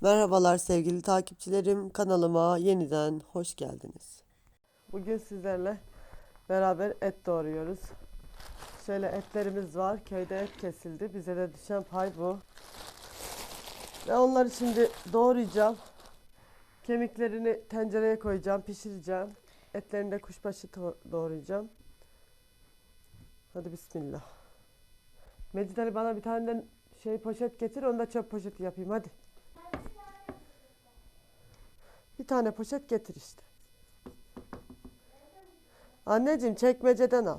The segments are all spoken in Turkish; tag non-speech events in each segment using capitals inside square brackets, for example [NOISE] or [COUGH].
Merhabalar sevgili takipçilerim. Kanalıma yeniden hoş geldiniz. Bugün sizlerle beraber et doğruyoruz. Şöyle etlerimiz var. Köyde et kesildi. Bize de düşen pay bu. Ve onları şimdi doğrayacağım. Kemiklerini tencereye koyacağım, pişireceğim. Etlerini de kuşbaşı doğrayacağım. Hadi bismillah. Mecit Ali bana bir tane şey poşet getir, onu da çöp poşeti yapayım hadi. Bir tane poşet getir işte. Anneciğim çekmeceden al.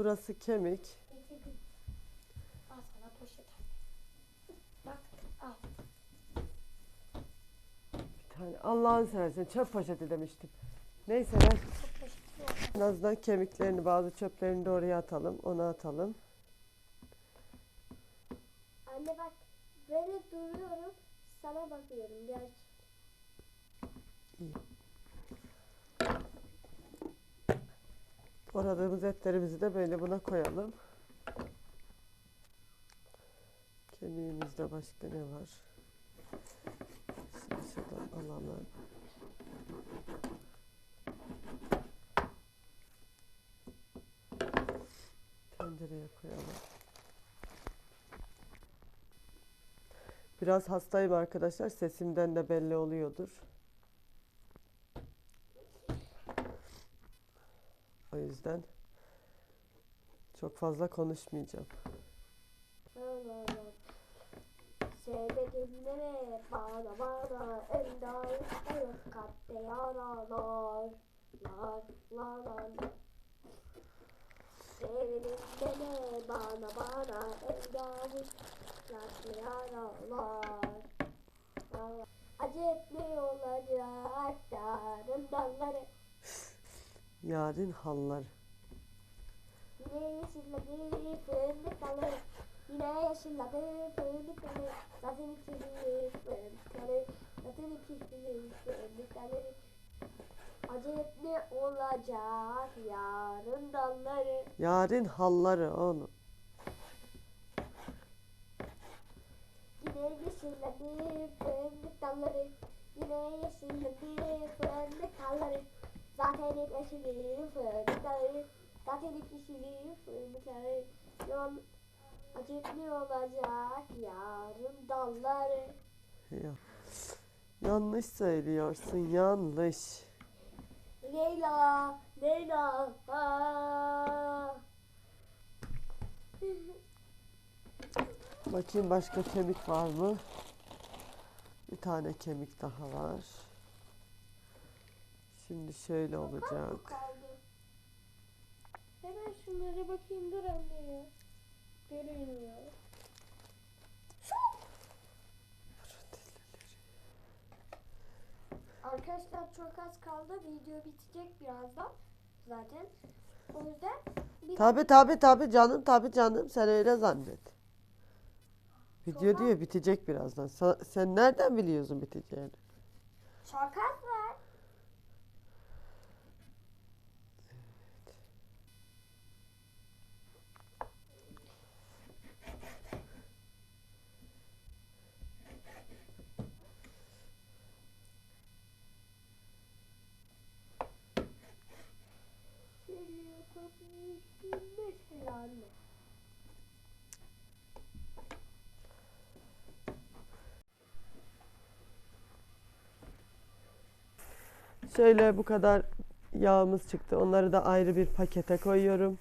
Burası kemik. Al sana poşet. Bak al. Bir tane Allah'ın seversen çöp poşeti demiştim. Neyse yok. En azından kemiklerini bazı çöplerini de oraya atalım. Onu atalım. Anne bak böyle duruyorum. Sana bakıyorum gerçi. Doğradığımız etlerimizi de böyle buna koyalım. Kemiğimizde başka ne var? Şimdi şuradan alalım. Tencereye koyalım. Biraz hastayım arkadaşlar. Sesimden de belli oluyordur. O yüzden çok fazla konuşmayacağım. Dinleme bana bana ender evet kalpte yaralar. Lar bana bana ender kalpte yaralar. Acep ne olacak yarın dalları. Yarın hallar. Yine yeşilledi fındık dalı. Yine yeşilledi fındık dalı. Zaten ikili fındık dalı. Zaten ikili fındık dalı. Acep ne olacak yarın dalları. Yarın halları oğlum. Yine yeşilledi fındık dalları. Yine yeşilledi fındık dalları. Zaten hep yeşilli fındık dalları. Zaten yeşilli fındık dalları. Yol ne olacak yarın dalları. Ya. Yanlış söylüyorsun yanlış. Leyla, Leyla. Aa. [LAUGHS] Bakayım başka kemik var mı? Bir tane kemik daha var. Şimdi şöyle olacak. Şunlara bakayım dur anne ya. Görünmüyor. Arkadaşlar çok az kaldı. Video bitecek birazdan. Zaten. O yüzden bir Tabi tabi tabi canım tabi canım sen öyle zannet. Video diyor bitecek birazdan. Sa- Sen nereden biliyorsun biteceğini? çok az var. Şöyle yapabilirsin mesela anne. Şöyle bu kadar yağımız çıktı. Onları da ayrı bir pakete koyuyorum.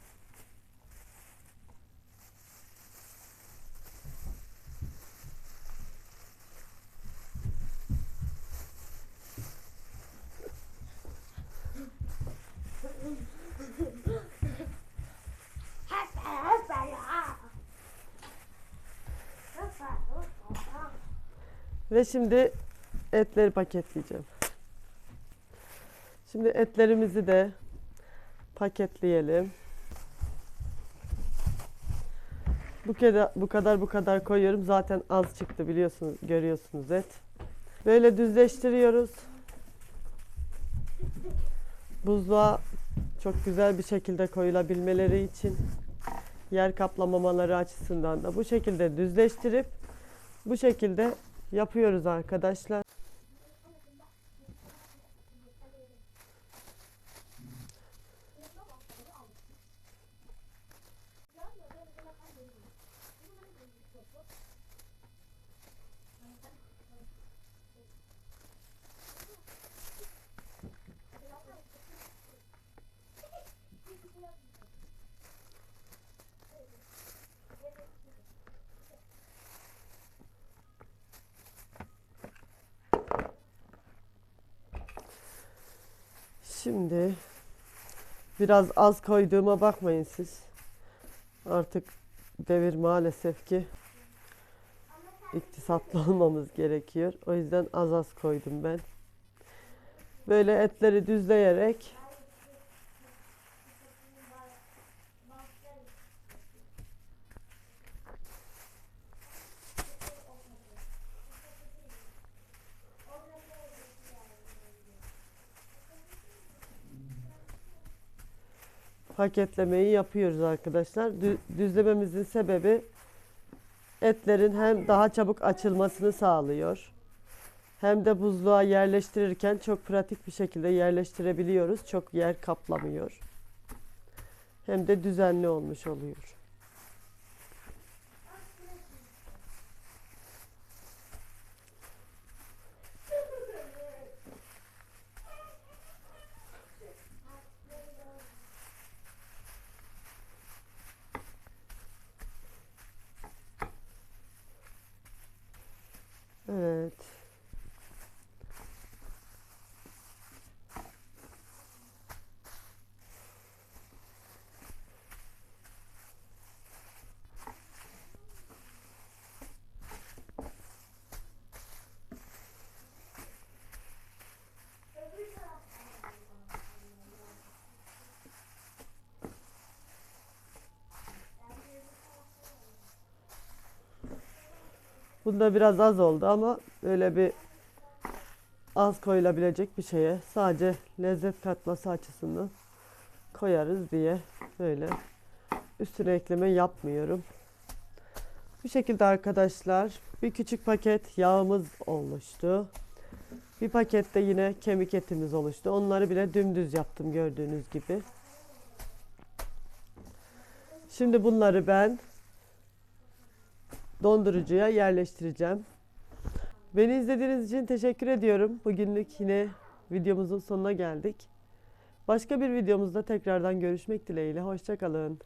Ve şimdi etleri paketleyeceğim. Şimdi etlerimizi de paketleyelim. Bu kadar bu kadar bu kadar koyuyorum. Zaten az çıktı biliyorsunuz, görüyorsunuz et. Böyle düzleştiriyoruz. Buzluğa çok güzel bir şekilde koyulabilmeleri için yer kaplamamaları açısından da bu şekilde düzleştirip bu şekilde yapıyoruz arkadaşlar. Şimdi biraz az koyduğuma bakmayın siz. Artık devir maalesef ki iktisatlı [LAUGHS] olmamız gerekiyor. O yüzden az az koydum ben. Böyle etleri düzleyerek paketlemeyi yapıyoruz arkadaşlar. Dü- Düzlememizin sebebi etlerin hem daha çabuk açılmasını sağlıyor. Hem de buzluğa yerleştirirken çok pratik bir şekilde yerleştirebiliyoruz. Çok yer kaplamıyor. Hem de düzenli olmuş oluyor. month Bunda biraz az oldu ama böyle bir az koyulabilecek bir şeye sadece lezzet katması açısından koyarız diye böyle üstüne ekleme yapmıyorum. Bu şekilde arkadaşlar bir küçük paket yağımız oluştu. Bir pakette yine kemik etimiz oluştu. Onları bile dümdüz yaptım gördüğünüz gibi. Şimdi bunları ben dondurucuya yerleştireceğim. Beni izlediğiniz için teşekkür ediyorum. Bugünlük yine videomuzun sonuna geldik. Başka bir videomuzda tekrardan görüşmek dileğiyle. Hoşçakalın.